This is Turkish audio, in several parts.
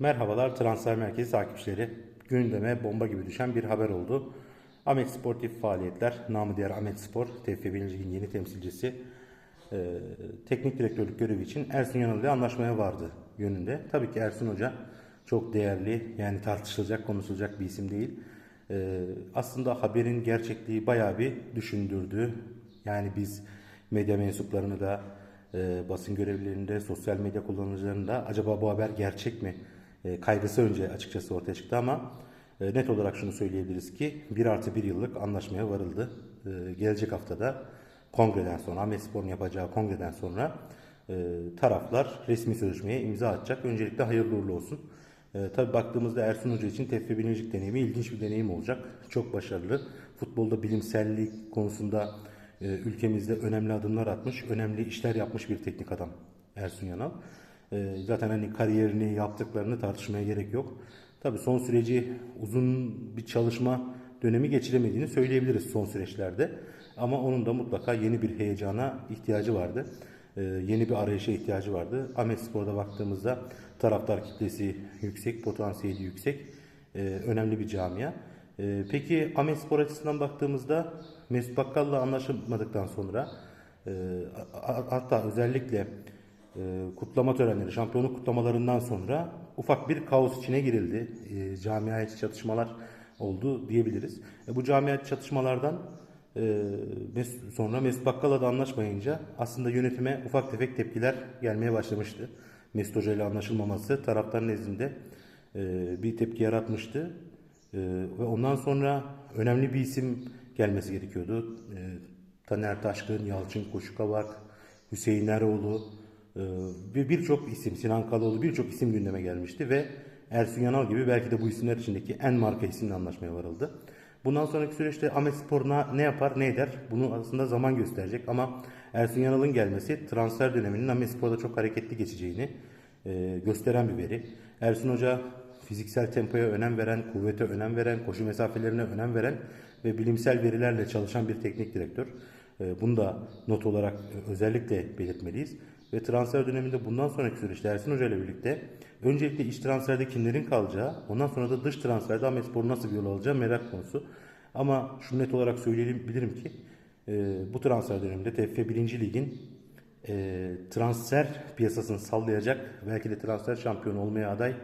Merhabalar Transfer Merkezi takipçileri. Gündeme bomba gibi düşen bir haber oldu. Ahmet Sportif Faaliyetler, namı diğer Ahmet Spor, TFF 1. Lig'in yeni temsilcisi, e, teknik direktörlük görevi için Ersun Yanal ile anlaşmaya vardı yönünde. Tabii ki Ersun Hoca çok değerli, yani tartışılacak, konuşulacak bir isim değil. E, aslında haberin gerçekliği bayağı bir düşündürdü. Yani biz medya mensuplarını da, e, basın görevlilerinde, sosyal medya kullanıcılarında acaba bu haber gerçek mi e, kaygısı önce açıkçası ortaya çıktı ama e, net olarak şunu söyleyebiliriz ki 1 artı 1 yıllık anlaşmaya varıldı. E, gelecek haftada kongreden sonra, Ahmet Spor'un yapacağı kongreden sonra e, taraflar resmi sözleşmeye imza atacak. Öncelikle hayırlı uğurlu olsun. E, tabii baktığımızda Ersun Hoca için TFF birincilik deneyimi ilginç bir deneyim olacak. Çok başarılı. Futbolda bilimsellik konusunda e, ülkemizde önemli adımlar atmış, önemli işler yapmış bir teknik adam Ersun Yanal. E, zaten hani kariyerini, yaptıklarını tartışmaya gerek yok. Tabii son süreci uzun bir çalışma dönemi geçiremediğini söyleyebiliriz son süreçlerde. Ama onun da mutlaka yeni bir heyecana ihtiyacı vardı. E, yeni bir arayışa ihtiyacı vardı. Ahmet Spor'da baktığımızda taraftar kitlesi yüksek, potansiyeli yüksek, e, önemli bir camia. E, peki Ahmet Spor açısından baktığımızda Mesut Bakkal'la anlaşamadıktan sonra e, hatta özellikle kutlama törenleri, şampiyonluk kutlamalarından sonra ufak bir kaos içine girildi. E, camia içi çatışmalar oldu diyebiliriz. E, bu camia içi çatışmalardan e, Mes- sonra Mesut Bakkal'la da anlaşmayınca aslında yönetime ufak tefek tepkiler gelmeye başlamıştı. Mesut Hoca ile anlaşılmaması taraftar nezdinde e, bir tepki yaratmıştı. E, ve ondan sonra önemli bir isim gelmesi gerekiyordu. E, Taner Taşkın, Yalçın Koşukavak, Hüseyin Eroğlu e, ve birçok isim, Sinan Kaloğlu birçok isim gündeme gelmişti ve Ersun Yanal gibi belki de bu isimler içindeki en marka isimle anlaşmaya varıldı. Bundan sonraki süreçte Ahmet Spor'una ne yapar ne eder bunu aslında zaman gösterecek ama Ersun Yanal'ın gelmesi transfer döneminin Ahmet Spor'da çok hareketli geçeceğini e, gösteren bir veri. Ersun Hoca fiziksel tempoya önem veren, kuvvete önem veren, koşu mesafelerine önem veren ve bilimsel verilerle çalışan bir teknik direktör. E, Bunu da not olarak e, özellikle belirtmeliyiz. Ve transfer döneminde bundan sonraki süreçte Ersin Hoca ile birlikte öncelikle iç transferde kimlerin kalacağı, ondan sonra da dış transferde Ahmet Spor nasıl bir yol alacağı merak konusu. Ama şunu net olarak söyleyebilirim ki e, bu transfer döneminde TFF 1. Lig'in e, transfer piyasasını sallayacak, belki de transfer şampiyonu olmaya aday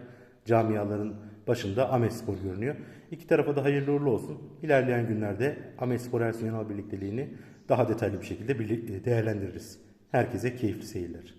camiaların başında Ahmet Spor görünüyor. İki tarafa da hayırlı uğurlu olsun. İlerleyen günlerde Ahmet Spor Ersun Yanal birlikteliğini daha detaylı bir şekilde birlik- değerlendiririz. Herkese keyifli seyirler.